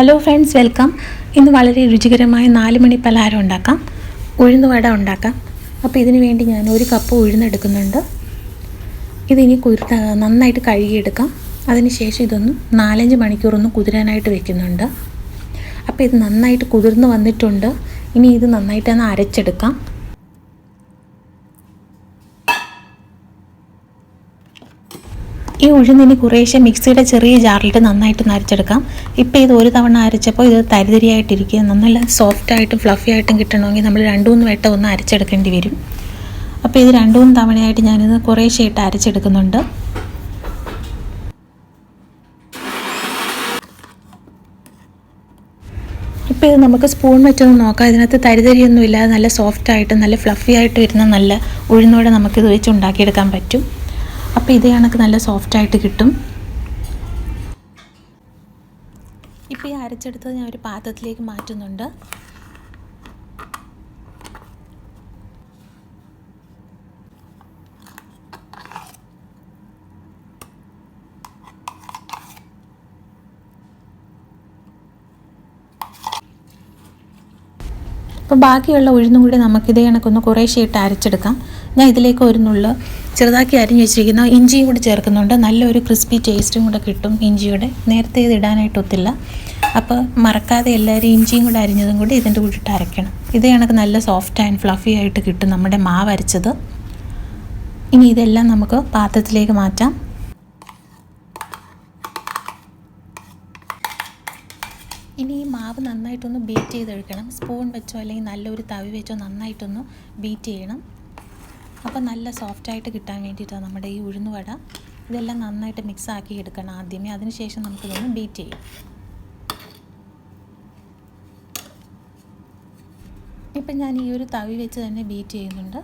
Hello friends welcome ഇന്ന് വളരെ രുചികരമായ നാല് മണി പലഹാരം ഉണ്ടാക്കാം. ഉഴുന്ന് വട ഉണ്ടാക്കാം. അപ്പോൾ ഇതിന് വേണ്ടി ഞാൻ ഒരു കപ്പ് ഉഴുന്നെടുക്കുന്നുണ്ട് ഇതിനി കുരുത്ത നന്നായിട്ട് കഴുകിയെടുക്കാം. അതിനുശേഷം ഇതൊന്ന് നാലഞ്ച് മണിക്കൂറൊന്ന് കുതിരാനായിട്ട് വെക്കുന്നുണ്ട്. അപ്പോൾ ഇത് നന്നായിട്ട് കുതിർന്ന് വന്നിട്ടുണ്ട്. ഇനി ഇത് നന്നായിട്ടൊന്ന് അരച്ചെടുക്കാം. ഈ ഉഴുന്നിന് കുറേശ്ശെ മിക്സിയുടെ ചെറിയ ജാറിലിട്ട് നന്നായിട്ട് നരച്ചെടുക്കാം. ഇപ്പോൾ ഇത് ഒരു തവണ അരച്ചപ്പോൾ ഇത് തരിതരിയായിട്ടിരിക്കുക നല്ല സോഫ്റ്റ് ആയിട്ടും ഫ്ലഫി ആയിട്ടും കിട്ടണമെങ്കിൽ നമ്മൾ രണ്ടു മൂന്ന് വെട്ടം ഒന്ന് അരച്ചെടുക്കേണ്ടി വരും. അപ്പോൾ ഇത് രണ്ടു മൂന്ന് തവണയായിട്ട് ഞാനിത് കുറേശ്ശെ ഇട്ട് അരച്ചെടുക്കുന്നുണ്ട്. ഇപ്പോൾ ഇത് നമുക്ക് സ്പൂൺ വെച്ചൊന്ന് നോക്കാം. ഇതിനകത്ത് തരിതരിയൊന്നും ഇല്ലാതെ നല്ല സോഫ്റ്റ് ആയിട്ട് നല്ല ഫ്ലഫി ആയിട്ട് വരുന്ന നല്ല ഉഴുന്നോടെ നമുക്കിത് വെച്ച് ഉണ്ടാക്കിയെടുക്കാൻ പറ്റും. അപ്പോൾ ഇത് കണക്ക് നല്ല സോഫ്റ്റ് ആയിട്ട് കിട്ടും. ഇപ്പോൾ ഈ അരച്ചെടുത്തത് ഞാൻ ഒരു പാത്രത്തിലേക്ക് മാറ്റുന്നുണ്ട്. അപ്പോൾ ബാക്കിയുള്ള ഉഴുന്നും കൂടി നമുക്കിതേ കണക്കൊന്ന് കുറേശ്ശെ ഇട്ട് അരച്ചെടുക്കാം. ഞാൻ ഇതിലേക്ക് ഒരു നുള്ള് ചെറുതാക്കി അരിഞ്ഞ് വെച്ചിരിക്കുന്ന ഇഞ്ചിയും കൂടി ചേർക്കുന്നുണ്ട്. നല്ലൊരു ക്രിസ്പി ടേസ്റ്റും കൂടെ കിട്ടും ഇഞ്ചിയുടെ. നേരത്തെ ഇത് ഇടാനായിട്ട് ഒത്തില്ല. അപ്പോൾ മറക്കാതെ എല്ലാവരും ഇഞ്ചിയും കൂടെ അരിഞ്ഞതും കൂടി ഇതിന്റെ കൂടി ഇട്ട് അരയ്ക്കണം. ഇത് കണക്ക് നല്ല സോഫ്റ്റ് ആൻഡ് ഫ്ലഫി ആയിട്ട് കിട്ടും നമ്മുടെ മാവ് അരച്ചത്. ഇനി ഇതെല്ലാം നമുക്ക് പാത്രത്തിലേക്ക് മാറ്റാം. ഇനി ഈ മാവ് നന്നായിട്ടൊന്ന് ബീറ്റ് ചെയ്തെടുക്കണം. സ്പൂൺ വെച്ചോ അല്ലെങ്കിൽ നല്ലൊരു തവി വെച്ചോ നന്നായിട്ടൊന്ന് ബീറ്റ് ചെയ്യണം. അപ്പോൾ നല്ല സോഫ്റ്റായിട്ട് കിട്ടാൻ വേണ്ടിയിട്ടാണ് നമ്മുടെ ഈ ഉഴുന്നുവട ഇതെല്ലാം നന്നായിട്ട് മിക്സ് ആക്കി എടുക്കണം ആദ്യമേ. അതിനുശേഷം നമുക്കിതൊന്ന് ബീറ്റ് ചെയ്യും. ഇപ്പം ഞാൻ ഈ ഒരു തവി വെച്ച് തന്നെ ബീറ്റ് ചെയ്യുന്നുണ്ട്.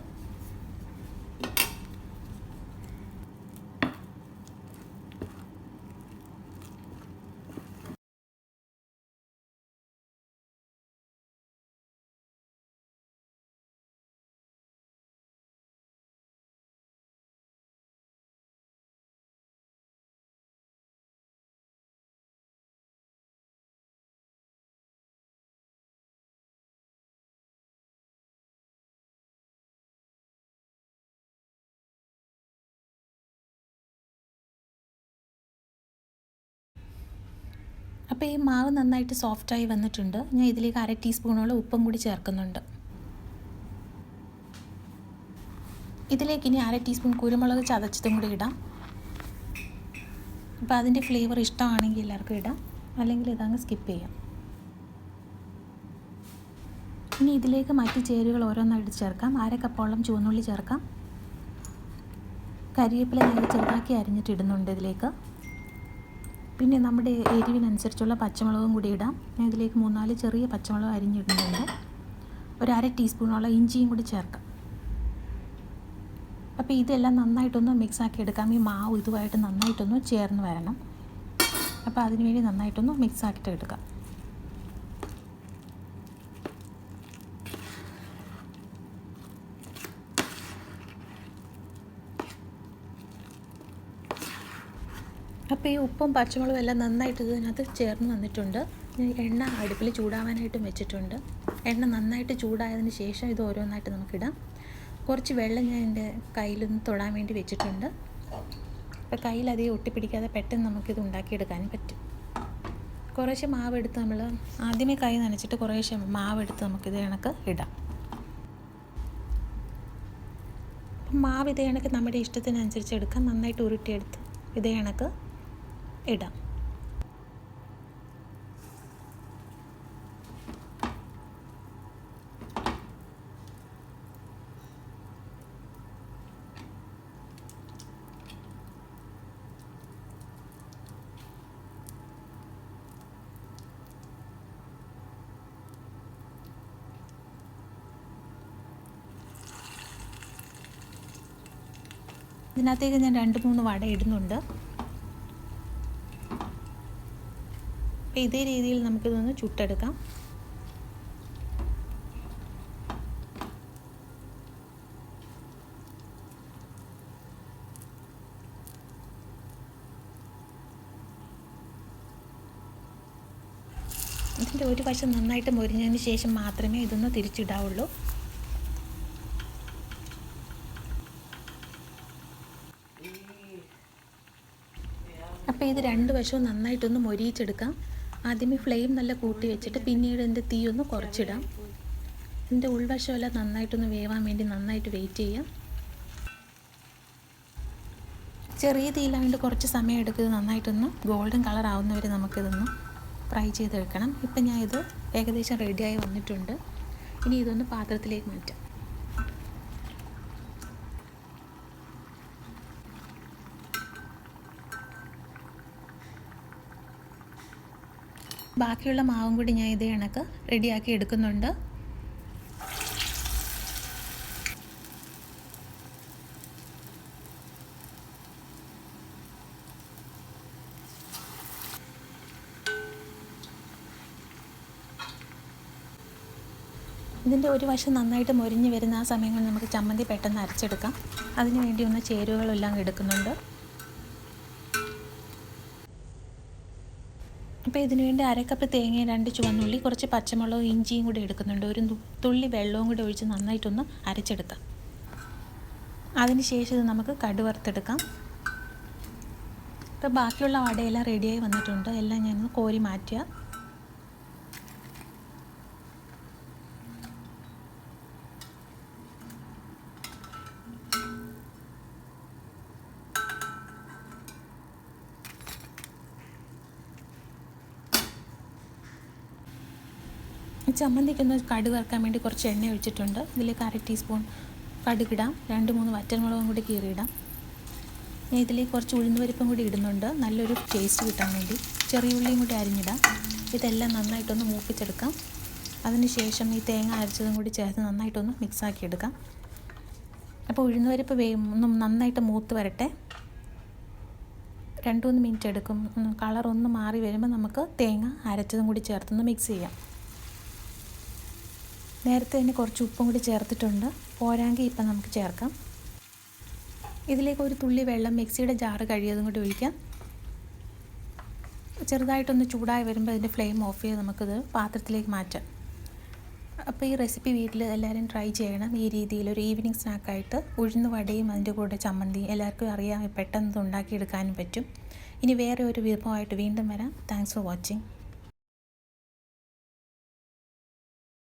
അപ്പോൾ ഈ മാവ് നന്നായിട്ട് സോഫ്റ്റായി വന്നിട്ടുണ്ട്. ഞാൻ ഇതിലേക്ക് അര ടീസ്പൂണോളം ഉപ്പും കൂടി ചേർക്കുന്നുണ്ട്. ഇതിലേക്ക് ഇനി അര ടീസ്പൂൺ കുരുമുളക് ചതച്ചതും കൂടി ഇടാം. അപ്പോൾ അതിന്റെ ഫ്ലേവർ ഇഷ്ടമാണെങ്കിൽ എല്ലാവർക്കും ഇടാം. അല്ലെങ്കിൽ ഇതങ്ങ് സ്കിപ്പ് ചെയ്യാം. ഇനി ഇതിലേക്ക് മറ്റ് ചേരുവകൾ ഓരോന്നായിട്ട് ചേർക്കാം. അര കപ്പോളം ചുവന്നുള്ളി ചേർക്കാം. കരിവേപ്പില ഞാൻ ചെറുതാക്കി അരിഞ്ഞിട്ട് ഇടുന്നുണ്ട് ഇതിലേക്ക്. പിന്നെ നമ്മുടെ എരിവിനനുസരിച്ചുള്ള പച്ചമുളകും കൂടി ഇടാം. ഞാൻ ഇതിലേക്ക് മൂന്നാൽ ചെറിയ പച്ചമുളക് അരിഞ്ഞിടുന്നുണ്ട്. ഒരു അര ടീസ്പൂണോളം ഇഞ്ചിയും കൂടി ചേർക്കാം. അപ്പോൾ ഇതെല്ലാം നന്നായിട്ടൊന്ന് മിക്സ് ആക്കി എടുക്കാം. ഈ മാവ് ഇതുമായിട്ട് നന്നായിട്ടൊന്ന് ചേർന്ന് വരണം. അപ്പോൾ അതിനുവേണ്ടി നന്നായിട്ടൊന്ന് മിക്സ് ആക്കിയിട്ട് എടുക്കാം. അപ്പോൾ ഈ ഉപ്പും പച്ചമുളകും എല്ലാം നന്നായിട്ട് ഇതിനകത്ത് ചേർന്ന് വന്നിട്ടുണ്ട്. ഞാൻ എണ്ണ അടുപ്പിൽ ചൂടാവാനായിട്ടും വെച്ചിട്ടുണ്ട്. എണ്ണ നന്നായിട്ട് ചൂടായതിന് ശേഷം ഇത് ഓരോന്നായിട്ട് നമുക്കിടാം. കുറച്ച് വെള്ളം ഞാൻ എന്റെ കയ്യിലൊന്ന് തൊടാൻ വേണ്ടി വെച്ചിട്ടുണ്ട്. അപ്പോൾ കയ്യിൽ അധികം ഒട്ടിപ്പിടിക്കാതെ പെട്ടെന്ന് നമുക്കിത് ഉണ്ടാക്കിയെടുക്കാനും പറ്റും. കുറേശ്ശെ മാവെടുത്ത് നമ്മൾ ആദ്യമേ കൈ നനച്ചിട്ട് കുറേശ്ശെ മാവെടുത്ത് നമുക്കിത് കണക്ക് ഇടാം. മാവ് ഇതേ കണക്ക് നമ്മുടെ ഇഷ്ടത്തിനനുസരിച്ച് എടുക്കാം. നന്നായിട്ട് ഉരുട്ടിയെടുത്ത് ഇതേ കണക്ക് ഇടാം. ഇതിനകത്തേക്ക് ഞാൻ രണ്ട് മൂന്ന് വട ഇടുന്നുണ്ട്. അപ്പോൾ ഇതേ രീതിയിൽ നമുക്കിതൊന്ന് ചുട്ടെടുക്കാം. ഇതിന്റെ ഒരു വശം നന്നായിട്ട് മൊരിഞ്ഞതിന് ശേഷം മാത്രമേ ഇതൊന്ന് തിരിച്ചിടാവുള്ളൂ. അപ്പോൾ ഇത് രണ്ട് വശവും നന്നായിട്ടൊന്ന് മൊരിയിച്ചെടുക്കാം. ആദ്യമേ ഫ്ലെയിം നല്ല കൂട്ടി വെച്ചിട്ട് പിന്നീട് എന്റെ തീ ഒന്ന് കുറച്ചിടാം. എന്റെ ഉൾവശമെല്ലാം നന്നായിട്ടൊന്ന് വേവാൻ വേണ്ടി നന്നായിട്ട് വെയിറ്റ് ചെയ്യാം. ചെറിയ തീയിലായതുകൊണ്ട് കുറച്ച് സമയം എടുക്കുന്നത്. നന്നായിട്ടൊന്ന് ഗോൾഡൻ കളർ ആവുന്നവരെ നമുക്കിതൊന്ന് ഫ്രൈ ചെയ്തെടുക്കണം. ഇപ്പം ഞാൻ ഇത് ഏകദേശം റെഡിയായി വന്നിട്ടുണ്ട്. ഇനി ഇതൊന്ന് പാത്രത്തിലേക്ക് മാറ്റാം. ബാക്കിയുള്ള മാവും കൂടി ഞാൻ ഇതേ കണക്ക് റെഡിയാക്കി എടുക്കുന്നുണ്ട്. ഇതിന്റെ ഒരു വശം നന്നായിട്ട് മൊരിഞ്ഞ് വരുന്ന ആ സമയം കൊണ്ട് നമുക്ക് ചമ്മന്തി പെട്ടെന്ന് അരച്ചെടുക്കാം. അതിന് വേണ്ടി ഒന്ന് ചേരുവകളെല്ലാം എടുക്കുന്നുണ്ട്. അപ്പോൾ ഇതിനു വേണ്ടി അരക്കപ്പ് തേങ്ങയും രണ്ട് ചുവന്നുള്ളി കുറച്ച് പച്ചമുളകും ഇഞ്ചിയും കൂടി എടുക്കുന്നുണ്ട്. ഒരു തുള്ളി വെള്ളവും കൂടി ഒഴിച്ച് നന്നായിട്ടൊന്ന് അരച്ചെടുക്കാം. അതിനുശേഷം ഇത് നമുക്ക് കടുവറുത്തെടുക്കാം ഇപ്പോൾ ബാക്കിയുള്ള വടയെല്ലാം റെഡിയായി വന്നിട്ടുണ്ട്. എല്ലാം ഞാൻ കോരി മാറ്റുക. ചമ്മന്തിക്കൊന്ന് കടു വറുക്കാൻ വേണ്ടി കുറച്ച് എണ്ണ ഒഴിച്ചിട്ടുണ്ട്. ഇതിലേക്ക് അര ടീസ്പൂൺ കടുകിടാം. രണ്ട് മൂന്ന് വറ്റൻമുളകും കൂടി കീറിയിടാം. ഞാൻ ഇതിലേക്ക് കുറച്ച് ഉഴുന്നുപരിപ്പും കൂടി ഇടുന്നുണ്ട്. നല്ലൊരു ടേസ്റ്റ് കിട്ടാൻ വേണ്ടി. ചെറിയ ഉള്ളിയും കൂടി അരിഞ്ഞിടാം. ഇതെല്ലാം നന്നായിട്ടൊന്ന് മൂപ്പിച്ചെടുക്കാം. അതിനുശേഷം ഈ തേങ്ങ അരച്ചതും കൂടി ചേർത്ത് നന്നായിട്ടൊന്ന് മിക്സാക്കി എടുക്കാം അപ്പോൾ ഉഴുന്നുപരിപ്പ് വേ ഒന്ന് നന്നായിട്ട് മൂത്ത് വരട്ടെ. രണ്ട് മൂന്ന് മിനിറ്റ് എടുക്കും. കളർ ഒന്ന് മാറി വരുമ്പോൾ നമുക്ക് തേങ്ങ അരച്ചതും കൂടി ചേർത്തൊന്ന് മിക്സ് ചെയ്യാം. നേരത്തെ തന്നെ കുറച്ച് ഉപ്പും കൂടി ചേർത്തിട്ടുണ്ട്. പോരാങ്കി ഇപ്പം നമുക്ക് ചേർക്കാം. ഇതിലേക്ക് ഒരു തുള്ളി വെള്ളം മിക്സിയുടെ ജാറ് കഴിയതും കൂടി ഒഴിക്കാം. ചെറുതായിട്ടൊന്ന് ചൂടായി വരുമ്പോൾ അതിന്റെ ഫ്ലെയിം ഓഫ് ചെയ്ത് നമുക്കിത് പാത്രത്തിലേക്ക് മാറ്റാം. അപ്പോൾ ഈ റെസിപ്പി വീട്ടിൽ എല്ലാവരും ട്രൈ ചെയ്യണം. ഈ രീതിയിൽ ഒരു ഈവനിങ് സ്നാക്കായിട്ട് ഉഴുന്ന് വടയും അതിന്റെ കൂടെ ചമ്മന്തി എല്ലാവർക്കും അറിയാം. പെട്ടെന്ന് ഉണ്ടാക്കിയെടുക്കാനും പറ്റും. ഇനി വേറെ ഒരു വിഭവമായിട്ട് വീണ്ടും വരാം. Thanks for watching.